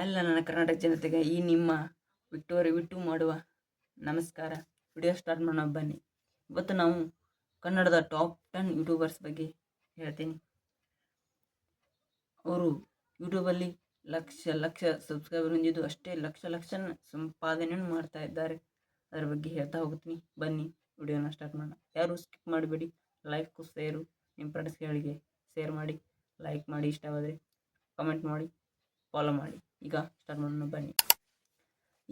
ಅಲ್ಲ ನನ್ನ ಕರ್ನಾಟಕ ಜನತೆಗೆ ಈ ನಿಮ್ಮ ವಿಕ್ಟೋರಿ ವಿಟ್ಟು ಮಾಡುವ ನಮಸ್ಕಾರ. ವಿಡಿಯೋ ಸ್ಟಾರ್ಟ್ ಮಾಡೋಣ, ಬನ್ನಿ. ಇವತ್ತು ನಾವು ಕನ್ನಡದ ಟಾಪ್ ಟೆನ್ ಯೂಟ್ಯೂಬರ್ಸ್ ಬಗ್ಗೆ ಹೇಳ್ತೀನಿ. ಅವರು ಯೂಟ್ಯೂಬಲ್ಲಿ ಲಕ್ಷ ಲಕ್ಷ ಸಬ್ಸ್ಕ್ರೈಬರ್ ಹೊಂದಿದ್ದು ಅಷ್ಟೇ, ಲಕ್ಷ ಲಕ್ಷ ಸಂಪಾದನೆಯನ್ನು ಮಾಡ್ತಾ ಇದ್ದಾರೆ. ಅದರ ಬಗ್ಗೆ ಹೇಳ್ತಾ ಹೋಗ್ತೀನಿ. ಬನ್ನಿ, ವಿಡಿಯೋನ ಸ್ಟಾರ್ಟ್ ಮಾಡೋಣ. ಯಾರು ಸ್ಕಿಪ್ ಮಾಡಬೇಡಿ. ಲೈಕು ಸೇರು ನಿಮ್ಮ ಫ್ರೆಂಡ್ಸ್ಗಳಿಗೆ ಶೇರ್ ಮಾಡಿ, ಲೈಕ್ ಮಾಡಿ ಇಷ್ಟವಾದರೆ ಕಮೆಂಟ್ ಮಾಡಿ. ಫಾಲೋ ಮಾಡಿ. ಈಗ ಸ್ಟಾರ್ಟ್ ಮಾಡೋಣ, ಬನ್ನಿ.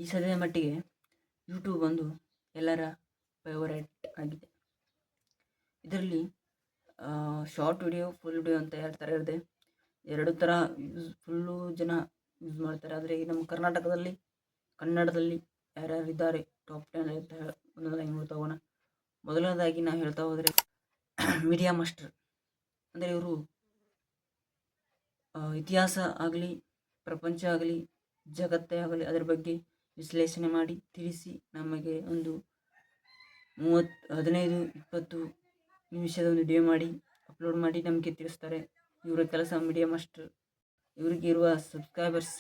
ಈ ಸದ್ಯದ ಮಟ್ಟಿಗೆ ಯೂಟ್ಯೂಬ್ ಒಂದು ಎಲ್ಲರ ಫೇವರೇಟ್ ಆಗಿದೆ. ಇದರಲ್ಲಿ ಶಾರ್ಟ್ ವಿಡಿಯೋ ಫುಲ್ ವಿಡಿಯೋ ಅಂತ ಹೇಳ್ತಾರೆ ಇರದೆ, ಎರಡು ಥರ ಯೂಸ್ ಫುಲ್ಲು ಜನ ಯೂಸ್ ಮಾಡ್ತಾರೆ. ಆದರೆ ಈಗ ನಮ್ಮ ಕರ್ನಾಟಕದಲ್ಲಿ, ಕನ್ನಡದಲ್ಲಿ ಯಾರ್ಯಾರು ಇದ್ದಾರೆ ಟಾಪ್ ಟೆನ್ ಅಂತ ಒಂದೊಂದಾಗಿ ನೋಡ್ತಾ ಹೋಗೋಣ ಮೊದಲನೇದಾಗಿ ನಾವು ಹೇಳ್ತಾ ಹೋದರೆ ಮೀಡಿಯಾ ಮಾಸ್ಟರ್ ಅಂದರೆ ಇವರು ಇತಿಹಾಸ ಆಗಲಿ ಪ್ರಪಂಚ ಆಗಲಿ, ಜಗತ್ತೇ ಆಗಲಿ ಅದರ ಬಗ್ಗೆ ವಿಶ್ಲೇಷಣೆ ಮಾಡಿ ತಿಳಿಸಿ ನಮಗೆ ಒಂದು ಮೂವತ್ತು ಹದಿನೈದು, ಇಪ್ಪತ್ತು ನಿಮಿಷದ ಒಂದು ವಿಡಿಯೋ ಮಾಡಿ ಅಪ್ಲೋಡ್ ಮಾಡಿ ನಮಗೆ ತಿಳಿಸ್ತಾರೆ. ಇವರ ಕೆಲಸ media master ಇವರಿಗಿರುವ subscribers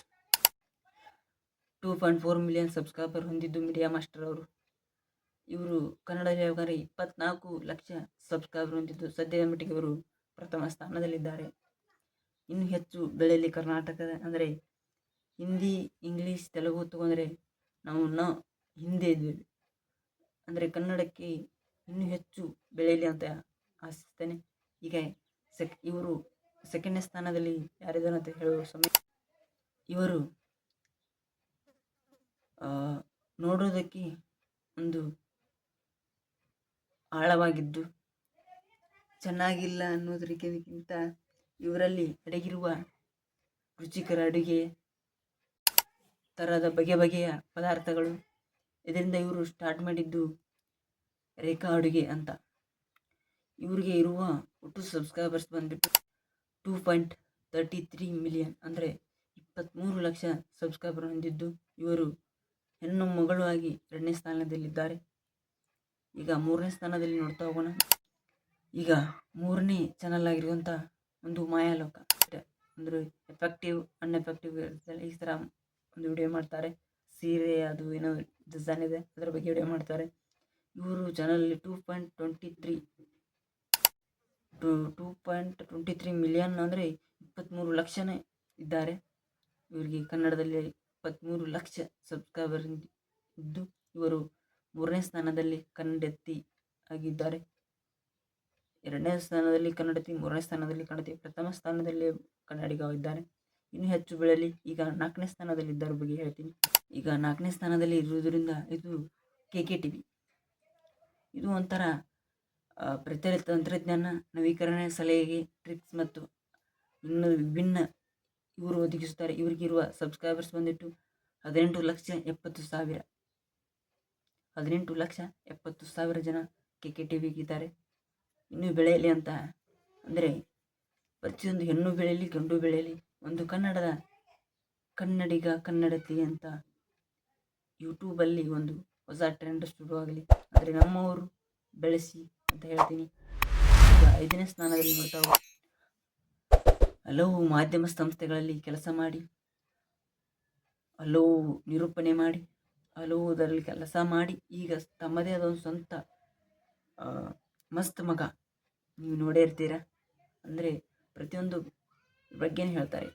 two point four million subscriber ಹೊಂದಿದ್ದು ಮೀಡಿಯಾ ಮಾಸ್ಟರ್ ಅವರು. ಇವರು ಕನ್ನಡ ಇಪ್ಪತ್ನಾಲ್ಕು ಲಕ್ಷ ಸಬ್ಸ್ಕ್ರೈಬರ್ ಹೊಂದಿದ್ದು ಸದ್ಯದ ಮಟ್ಟಿಗೆ ಇವರು ಪ್ರಥಮ ಸ್ಥಾನದಲ್ಲಿದ್ದಾರೆ. ಇನ್ನು ಹೆಚ್ಚು ಬೆಳೆಯಲಿ ಕರ್ನಾಟಕದ, ಅಂದರೆ ಹಿಂದಿ, ಇಂಗ್ಲೀಷ್, ತೆಲುಗು ತಗೊಂಡ್ರೆ ನಾವು ನ ಹಿಂದೆ ಇದ್ವಿ. ಅಂದರೆ ಕನ್ನಡಕ್ಕೆ ಇನ್ನೂ ಹೆಚ್ಚು ಬೆಳೆಯಲಿ ಅಂತ ಆಶಿಸ್ತೇನೆ. ಈಗ ಸೆಕ್, ಇವರು ಸೆಕೆಂಡ್ನೇ ಸ್ಥಾನದಲ್ಲಿ ಯಾರಿದ್ದಾರೆ ಅಂತ ಹೇಳುವ ಸಮಯ, ಇವರು ನೋಡೋದಕ್ಕೆ ಒಂದು ಆಳವಾಗಿದ್ದು, ಚೆನ್ನಾಗಿಲ್ಲ ಅನ್ನೋದಕ್ಕಿಂತ ಇವರಲ್ಲಿ ಅಡಗಿರುವ ರುಚಿಕರ ಅಡುಗೆ ಥರದ ಬಗೆ ಬಗೆಯ ಪದಾರ್ಥಗಳು, ಇದರಿಂದ ಇವರು ಸ್ಟಾರ್ಟ್ ಮಾಡಿದ್ದು ರೇಖಾ ಅಡುಗೆ ಅಂತ. ಇವರಿಗೆ ಇರುವ ಒಟ್ಟು ಸಬ್ಸ್ಕ್ರೈಬರ್ಸ್ ಬಂದುಬಿಟ್ಟು two point thirty three million ಅಂದರೆ ಇಪ್ಪತ್ತ್ಮೂರು ಲಕ್ಷ ಸಬ್ಸ್ಕ್ರೈಬರ್ ಹೊಂದಿದ್ದು ಇವರು ಹೆಣ್ಣು ಮಗಳು ಆಗಿ ಎರಡನೇ ಸ್ಥಾನದಲ್ಲಿದ್ದಾರೆ. ಈಗ ಮೂರನೇ ಸ್ಥಾನದಲ್ಲಿ ನೋಡ್ತಾ ಹೋಗೋಣ. ಈಗ ಮೂರನೇ ಚಾನಲ್ ಆಗಿರುವಂಥ ಒಂದು ಮಾಯಾಲೋಕ ಅಂದರೆ ಎಫೆಕ್ಟಿವ್ ಅನ್ಎಫೆಕ್ಟಿವ್ ಇರ್ತದೆ ಈ ಥರ ಒಂದು ವಿಡಿಯೋ ಮಾಡ್ತಾರೆ. ಸೀರೆ ಅದು ಏನೋ ಡಿಸೈನ್ ಇದೆ, ಅದರ ಬಗ್ಗೆ ವಿಡಿಯೋ ಮಾಡ್ತಾರೆ. ಇವರು ಚಾನಲಲ್ಲಿ two point twenty three to two point twenty three million ಅಂದರೆ ಇಪ್ಪತ್ತ್ಮೂರು ಲಕ್ಷನೇ ಇದ್ದಾರೆ. ಇವರಿಗೆ ಕನ್ನಡದಲ್ಲಿ ಇಪ್ಪತ್ತ್ಮೂರು ಲಕ್ಷ ಸಬ್ಸ್ಕ್ರೈಬರ್ ಇದ್ದು ಇವರು ಮೂರನೇ ಸ್ಥಾನದಲ್ಲಿ ಕನ್ನಡತ್ತಿ ಆಗಿದ್ದಾರೆ. ಎರಡನೇ ಸ್ಥಾನದಲ್ಲಿ ಕನ್ನಡತಿ, ಮೂರನೇ ಸ್ಥಾನದಲ್ಲಿ ಕನ್ನಡತಿ, ಪ್ರಥಮ ಸ್ಥಾನದಲ್ಲಿ ಕನ್ನಡಿಗರಿದ್ದಾರೆ ಇನ್ನೂ ಹೆಚ್ಚು ಬೆಳೆಯಲಿ, ಈಗ ನಾಲ್ಕನೇ ಸ್ಥಾನದಲ್ಲಿ ಇದ್ದರ ಬಗ್ಗೆ ಹೇಳ್ತೀನಿ. ಈಗ ನಾಲ್ಕನೇ ಸ್ಥಾನದಲ್ಲಿ ಇರುವುದರಿಂದ ಇದು ಕೆ ಕೆ ಟಿ ವಿ ಇದು ಒಂಥರ ಪ್ರಚಲಿತ ತಂತ್ರಜ್ಞಾನ ನವೀಕರಣ ಸಲಹೆಗೆ ಟ್ರಿಕ್ಸ್ ಮತ್ತು ಇನ್ನು ವಿಭಿನ್ನ ಇವರು ಒದಗಿಸುತ್ತಾರೆ. ಇವರಿಗಿರುವ ಸಬ್ಸ್ಕ್ರೈಬರ್ಸ್ ಬಂದಿಟ್ಟು ಹದಿನೆಂಟು ಲಕ್ಷ ಎಪ್ಪತ್ತು ಸಾವಿರ, ಹದಿನೆಂಟು ಲಕ್ಷ ಎಪ್ಪತ್ತು ಸಾವಿರ ಜನ ಕೆ ಕೆ ಟಿ ವಿಗಿದ್ದಾರೆ ಇನ್ನೂ ಬೆಳೆಯಲಿ ಅಂತ ಅಂದರೆ ಪ್ರತಿಯೊಂದು ಹೆಣ್ಣು ಬೆಳೆಯಲಿ, ಗಂಡು ಬೆಳೆಯಲಿ, ಒಂದು ಕನ್ನಡದ ಕನ್ನಡಿಗ, ಕನ್ನಡತಿ ಅಂತ ಯೂಟ್ಯೂಬಲ್ಲಿ ಒಂದು ಹೊಸ ಟ್ರೆಂಡ್ ಶುರುವಾಗಲಿ ಆದರೆ ನಮ್ಮವರು ಬೆಳೆಸಿ ಅಂತ ಹೇಳ್ತೀನಿ. ಈಗ ಐದನೇ ಸ್ಥಾನದಲ್ಲಿ ಬರ್ತಾವೆ ಹಲವು ಮಾಧ್ಯಮ ಸಂಸ್ಥೆಗಳಲ್ಲಿ ಕೆಲಸ ಮಾಡಿ, ಹಲವು ನಿರೂಪಣೆ ಮಾಡಿ ಹಲವುದರಲ್ಲಿ ಕೆಲಸ ಮಾಡಿ, ಈಗ ತಮ್ಮದೇ ಆದ ಒಂದು ಸ್ವಂತ ಮಸ್ತ್ ಮಗ. ನೀವು ನೋಡೇ ಇರ್ತೀರ? ಅಂದರೆ ಪ್ರತಿಯೊಂದು ಬಗ್ಗೆನೂ ಹೇಳ್ತಾರೆ.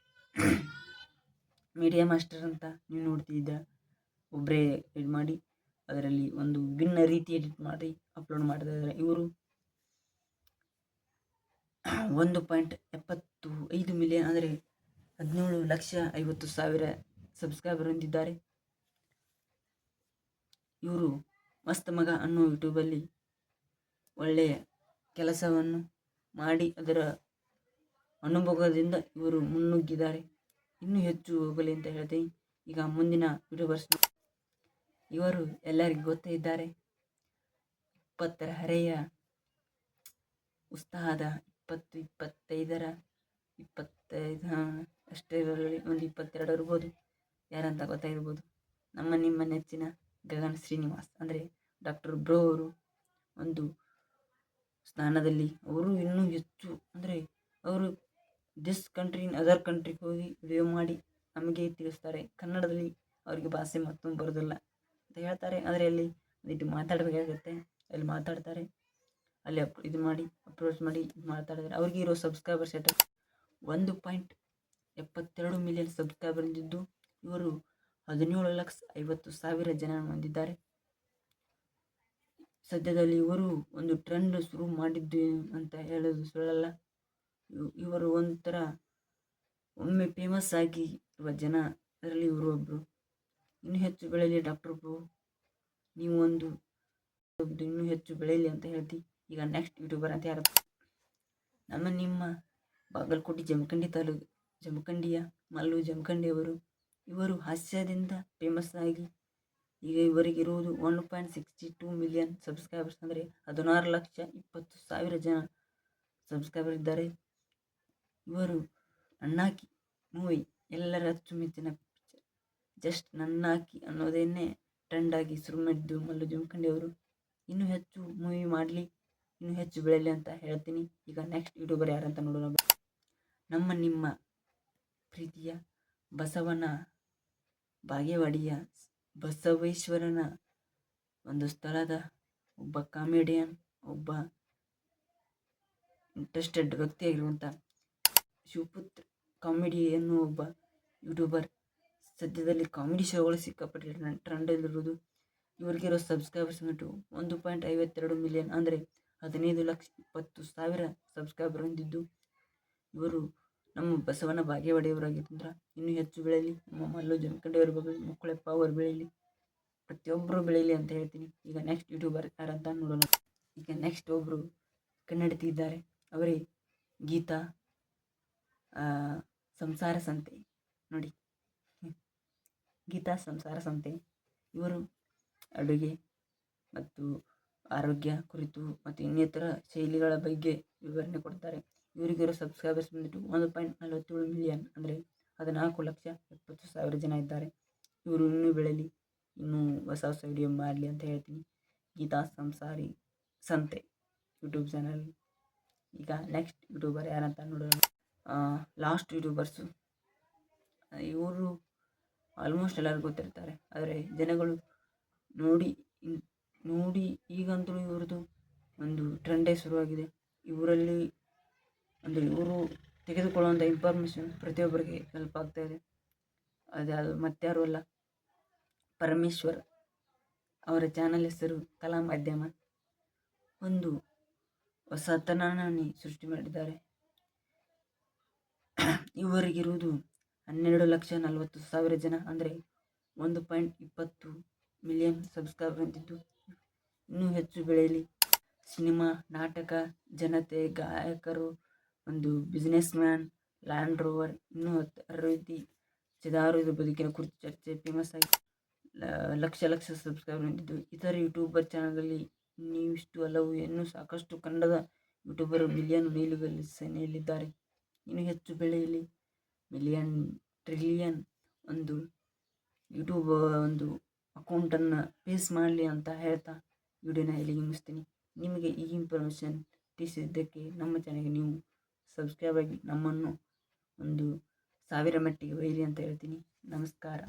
ಮೀಡಿಯಾ ಮಾಸ್ಟರ್ ಅಂತ ನೀವು ನೋಡ್ತಿದ್ದ ಒಬ್ಬರೇ ಎಡಿಟ್ ಮಾಡಿ, ಅದರಲ್ಲಿ ಒಂದು ಭಿನ್ನ ರೀತಿ ಎಡಿಟ್ ಮಾಡಿ ಅಪ್ಲೋಡ್ ಮಾಡ್ತಾ ಇದ್ದಾರೆ ಇವರು ಒಂದು ಪಾಯಿಂಟ್ ಎಪ್ಪತ್ತು ಐದು ಮಿಲಿಯನ್ ಅಂದರೆ ಹದಿನೇಳು ಲಕ್ಷ ಐವತ್ತು ಸಾವಿರ ಸಬ್ಸ್ಕ್ರೈಬರ್ ಹೊಂದಿದ್ದಾರೆ. ಇವರು ಮಸ್ತ್ ಮಗ ಅನ್ನೋ ಯೂಟ್ಯೂಬಲ್ಲಿ ಒಳ್ಳೆಯ ಕೆಲಸವನ್ನು ಮಾಡಿ ಅದರ ಅನುಭವದಿಂದ ಇವರು ಮುನ್ನುಗ್ಗಿದ್ದಾರೆ. ಇನ್ನೂ ಹೆಚ್ಚು ಹೋಗಲಿ ಅಂತ ಹೇಳ್ತೀನಿ. ಈಗ ಮುಂದಿನ ಯೂಟ್ಯೂಬರ್ಸ್ ಇವರು ಎಲ್ಲರಿಗೂ ಗೊತ್ತೇ ಇದ್ದಾರೆ. ಇಪ್ಪತ್ತರ ಹರೆಯ ಉತ್ಸಾಹದ ಇಪ್ಪತ್ತು, ಇಪ್ಪತ್ತೈದರ, ಇಪ್ಪತ್ತೈದು ಅಷ್ಟೇ ಅಷ್ಟೇ ಒಂದು ಇಪ್ಪತ್ತೆರಡು ಇರ್ಬೋದು. ಯಾರಂತ ಗೊತ್ತಾಗಿರ್ಬೋದು. ನಮ್ಮ ನಿಮ್ಮ ನೆಚ್ಚಿನ ಗಗನ್ ಶ್ರೀನಿವಾಸ್, ಅಂದರೆ ಡಾಕ್ಟರ್ ಬ್ರೋ ಅವರು ಒಂದು ಸ್ಥಾನದಲ್ಲಿ ಅವರು ಇನ್ನೂ ಹೆಚ್ಚು ಅಂದರೆ ಅವರು ದಿಸ್ ಕಂಟ್ರಿ ಅದರ್ ಕಂಟ್ರಿಗೆ ಹೋಗಿ ವಿಡಿಯೋ ಮಾಡಿ ನಮಗೆ ತಿಳಿಸ್ತಾರೆ. ಕನ್ನಡದಲ್ಲಿ ಅವರಿಗೆ ಭಾಷೆ ಮತ್ತೊಂದು ಬರೋದಿಲ್ಲ ಅಂತ ಹೇಳ್ತಾರೆ. ಆದರೆ ಅಲ್ಲಿ ಇದು ಮಾತಾಡಬೇಕಾಗುತ್ತೆ. ಅಲ್ಲಿ ಮಾತಾಡ್ತಾರೆ. ಅಲ್ಲಿ ಅಪ್, ಇದು ಮಾಡಿ ಅಪ್ರೋಚ್ ಮಾಡಿ ಮಾತಾಡಿದ್ರೆ ಅವ್ರಿಗೆ ಇರೋ ಸಬ್ಸ್ಕ್ರೈಬರ್ ಸೆಟ್ ಒಂದು ಪಾಯಿಂಟ್ ಎಪ್ಪತ್ತೆರಡು ಮಿಲಿಯನ್ ಸಬ್ಸ್ಕ್ರೈಬರ್ ಇದ್ದು ಇವರು ಹದಿನೇಳು ಲಕ್ಷ ಐವತ್ತು ಸಾವಿರ ಜನ ಹೊಂದಿದ್ದಾರೆ ಸದ್ಯದಲ್ಲಿ ಇವರು ಒಂದು ಟ್ರೆಂಡ್ ಶುರು ಮಾಡಿದ್ದು ಅಂತ ಹೇಳೋದು ಸುಳ್ಳಲ್ಲ. ಇವ್- ಇವರು ಒಂಥರ ಒಮ್ಮೆ ಫೇಮಸ್ ಆಗಿ ಇರುವ ಜನ ಅದರಲ್ಲಿ ಇವರು ಒಬ್ಬರು ಇನ್ನೂ ಹೆಚ್ಚು ಬೆಳೆಯಲಿ ಡಾಕ್ಟರ್ ಬ್ರೋ ನೀವು ಒಂದು ಒಂದು ಇನ್ನೂ ಹೆಚ್ಚು ಬೆಳೆಯಲಿ ಅಂತ ಹೇಳ್ತಿ. ಈಗ ನೆಕ್ಸ್ಟ್ ಯೂಟ್ಯೂಬರ್ ಅಂತ ಯಾರು? ನಮ್ಮ ನಿಮ್ಮ ಬಾಗಲಕೋಟೆ ಜಮಖಂಡಿ ತಾಲೂಕು, ಜಮಖಂಡಿಯ ಮಲ್ಲು ಜಮಖಂಡಿ ಅವರು. ಇವರು ಹಾಸ್ಯದಿಂದ ಫೇಮಸ್ ಆಗಿ ಈಗ ಇವರಿಗಿರುವುದು one point sixty two million subscribers ಅಂದರೆ ಹದಿನಾರು ಲಕ್ಷ ಇಪ್ಪತ್ತು ಸಾವಿರ ಜನ ಸಬ್ಸ್ಕ್ರೈಬರ್ ಇದ್ದಾರೆ. ಇವರು ನನ್ನಾಕಿ, ಮೂವಿ, ಎಲ್ಲರ ಅಚ್ಚುಮೆಚ್ಚಿನ ಪಿಕ್ಚರ್ ಜಸ್ಟ್ ನನ್ನಾಕಿ ಅನ್ನೋದೇನೇ ಟ್ರೆಂಡ್ ಆಗಿ ಶುರು ಮಾಡಿದ್ದು ಮಲ್ಲು ಜಮಖಂಡಿ ಅವರು. ಇನ್ನೂ ಹೆಚ್ಚು ಮೂವಿ ಮಾಡಲಿ, ಇನ್ನೂ ಹೆಚ್ಚು ಬೆಳೆಯಲಿ ಅಂತ ಹೇಳ್ತೀನಿ. ಈಗ ನೆಕ್ಸ್ಟ್ ಯೂಟ್ಯೂಬರ್ ಯಾರಂತ ನೋಡೋಣ. ನಮ್ಮ ನಿಮ್ಮ ಪ್ರೀತಿಯ ಬಸವನ ಬಾಗೇವಾಡಿಯ ಬಸವೇಶ್ವರನ ಒಂದು ಸ್ಥಳದ ಒಬ್ಬ ಕಾಮಿಡಿಯನ್ ಒಬ್ಬ ಇಂಟ್ರೆಸ್ಟೆಡ್ ವ್ಯಕ್ತಿಯಾಗಿರುವಂಥ ಶಿವಪುತ್ರ ಕಾಮಿಡಿ ಎನ್ನುವ ಒಬ್ಬ ಯೂಟ್ಯೂಬರ್ ಸದ್ಯದಲ್ಲಿ ಕಾಮಿಡಿ ಶೋಗಳು ಸಿಕ್ಕಾಪಟ್ಟೆ ಟ್ರೆಂಡಲ್ಲಿರುವುದು ಇವರಿಗಿರೋ ಸಬ್ಸ್ಕ್ರೈಬರ್ಸ್ ಬಿಟ್ಟು ಒಂದು ಪಾಯಿಂಟ್ ಐವತ್ತೆರಡು ಮಿಲಿಯನ್ ಅಂದರೆ ಹದಿನೈದು ಲಕ್ಷ ಇಪ್ಪತ್ತು ಸಾವಿರ ಸಬ್ಸ್ಕ್ರೈಬರ್ ಹೊಂದಿದ್ದು. ಇವರು ನಮ್ಮ ಬಸವನ ಬಾಗೇವಾಡಿಯವರಾಗಿದ್ದಂದ್ರೆ ಇನ್ನೂ ಹೆಚ್ಚು ಬೆಳೆಯಲಿ ನಮ್ಮ ಮಲ್ಲು ಜಮಖಂಡಿಯವ್ರ ಬಗ್ಗೆ ಮುಕ್ಕುಳಪ್ಪ ಅವರು ಬೆಳೆಯಲಿ ಪ್ರತಿಯೊಬ್ಬರು ಬೆಳೀಲಿ ಅಂತ ಹೇಳ್ತೀನಿ. ಈಗ ನೆಕ್ಸ್ಟ್ ಯೂಟ್ಯೂಬರ್ ಯಾರಂತ ನೋಡೋಣ. ಈಗ ನೆಕ್ಸ್ಟ್ ಒಬ್ಬರು ಕನ್ನಡತಿ ಇದ್ದಾರೆ. ಅವರೇ ಗೀತಾ ಸಂಸಾರ ಸಂತೆ. ನೋಡಿ. ಗೀತಾ, ಸಂಸಾರ ಸಂತೆ. ಇವರು ಅಡುಗೆ ಮತ್ತು ಆರೋಗ್ಯ ಕುರಿತು ಮತ್ತು ಇನ್ನಿತರ ಶೈಲಿಗಳ ಬಗ್ಗೆ ವಿವರಣೆ ಕೊಡ್ತಾರೆ. ಇವರಿಗಿರೋ ಸಬ್ಸ್ಕ್ರೈಬರ್ಸ್ ಬಂದ್ಬಿಟ್ಟು ಒಂದು ಪಾಯಿಂಟ್ ನಲವತ್ತೇಳು ಮಿಲಿಯನ್ ಅಂದರೆ ಹದಿನಾಲ್ಕು ಲಕ್ಷ ಎಪ್ಪತ್ತು ಸಾವಿರ ಜನ ಇದ್ದಾರೆ. ಇವರು ಇನ್ನೂ ಬೆಳೀಲಿ. ಇನ್ನೂ ಹೊಸ ಹೊಸ ವಿಡಿಯೋ ಮಾಡಲಿ ಅಂತ ಹೇಳ್ತೀನಿ. ಗೀತಾ ಸಂಸಾರಿ ಸಂತೆ ಯೂಟ್ಯೂಬ್ ಚಾನಲ್ ಈಗ ನೆಕ್ಸ್ಟ್ ಯೂಟ್ಯೂಬರ್ ಯಾರಂತ ನೋಡೋಣ. ಲಾಸ್ಟ್ ಯೂಟ್ಯೂಬರ್ಸು ಇವರು ಆಲ್ಮೋಸ್ಟ್ ಎಲ್ಲರೂ ಗೊತ್ತಿರ್ತಾರೆ. ಆದರೆ ಜನಗಳು ನೋಡಿ ನೋಡಿ ಈಗಂತೂ ಇವ್ರದ್ದು ಒಂದು ಟ್ರೆಂಡೇ ಶುರುವಾಗಿದೆ. ಇವರಲ್ಲಿ ಅಂದರೆ ಇವರು ತೆಗೆದುಕೊಳ್ಳುವಂಥ ಇನ್ಫಾರ್ಮೇಷನ್ ಪ್ರತಿಯೊಬ್ಬರಿಗೆ ಹೆಲ್ಪ್ ಆಗ್ತಾ ಇದೆ. ಅದು ಮತ್ತಾರು ಅಲ್ಲ, ಪರಮೇಶ್ವರ್ ಅವರ ಚಾನಲ್ ಹೆಸರು ಕಲಾ ಮಾಧ್ಯಮ. ಒಂದು ಹೊಸ ತನಾನೇ ಸೃಷ್ಟಿ ಮಾಡಿದ್ದಾರೆ. ಇವರಿಗಿರುವುದು ಹನ್ನೆರಡು ಲಕ್ಷ ನಲವತ್ತು ಸಾವಿರ ಜನ ಅಂದರೆ ಒಂದು ಪಾಯಿಂಟ್ ಇಪ್ಪತ್ತು ಮಿಲಿಯನ್ ಸಬ್ಸ್ಕ್ರೈಬರ್ ಹೊಂದಿದ್ದು ಇನ್ನೂ ಹೆಚ್ಚು ಬೆಳೆಯಲಿ. ಸಿನಿಮಾ, ನಾಟಕ, ಜನತೆ, ಗಾಯಕರು ಒಂದು ಬಿಸ್ನೆಸ್ ಮ್ಯಾನ್ ಲ್ಯಾಂಡ್ ರೋವರ್ ಇನ್ನೂ ಹತ್ತಾರು ರೀತಿ ಚಿದಾರು ಇದು ಬದುಕಿನ ಕುರಿತು ಚರ್ಚೆ ಫೇಮಸ್ ಆಗಿ ಲಕ್ಷ ಲಕ್ಷ ಸಬ್ಸ್ಕ್ರೈಬರ್ ಹೊಂದಿದ್ದು. ಇತರ ಯೂಟ್ಯೂಬರ್ ಚಾನಲ್ಗಳಲ್ಲಿ ನೀವಿಷ್ಟು ಹಲವು ಇನ್ನೂ ಸಾಕಷ್ಟು ಕನ್ನಡದ ಯೂಟ್ಯೂಬರ್ ಮಿಲಿಯನ್ ಮೇಲುಗಲ್ಲಿ ಸೇನೆಯಲ್ಲಿದ್ದಾರೆ. ಇನ್ನೂ ಹೆಚ್ಚು ಬೆಳೆಯಲಿ ಮಿಲಿಯನ್ ಟ್ರಿಲಿಯನ್ ಒಂದು ಯೂಟ್ಯೂಬ್ ಒಂದು ಅಕೌಂಟನ್ನು ಫೇಸ್ ಮಾಡಲಿ ಅಂತ ಹೇಳ್ತಾ ವಿಡಿಯೋನ ಇಲ್ಲಿಗೆ ಮುಗಿಸ್ತೀನಿ. ನಿಮಗೆ ಈ ಇನ್ಫಾರ್ಮೇಷನ್ ತಿಳಿಸಿದ್ದಕ್ಕೆ ನಮ್ಮ ಚಾನಲ್ಗೆ ನೀವು ಸಬ್ಸ್ಕ್ರೈಬ್ ಆಗಿ ನಮ್ಮನ್ನು ಒಂದು ಸಾವಿರ ಮಟ್ಟಿಗೆ ಒಯ್ಯಿರಿ ಅಂತ ಹೇಳ್ತೀನಿ. ನಮಸ್ಕಾರ.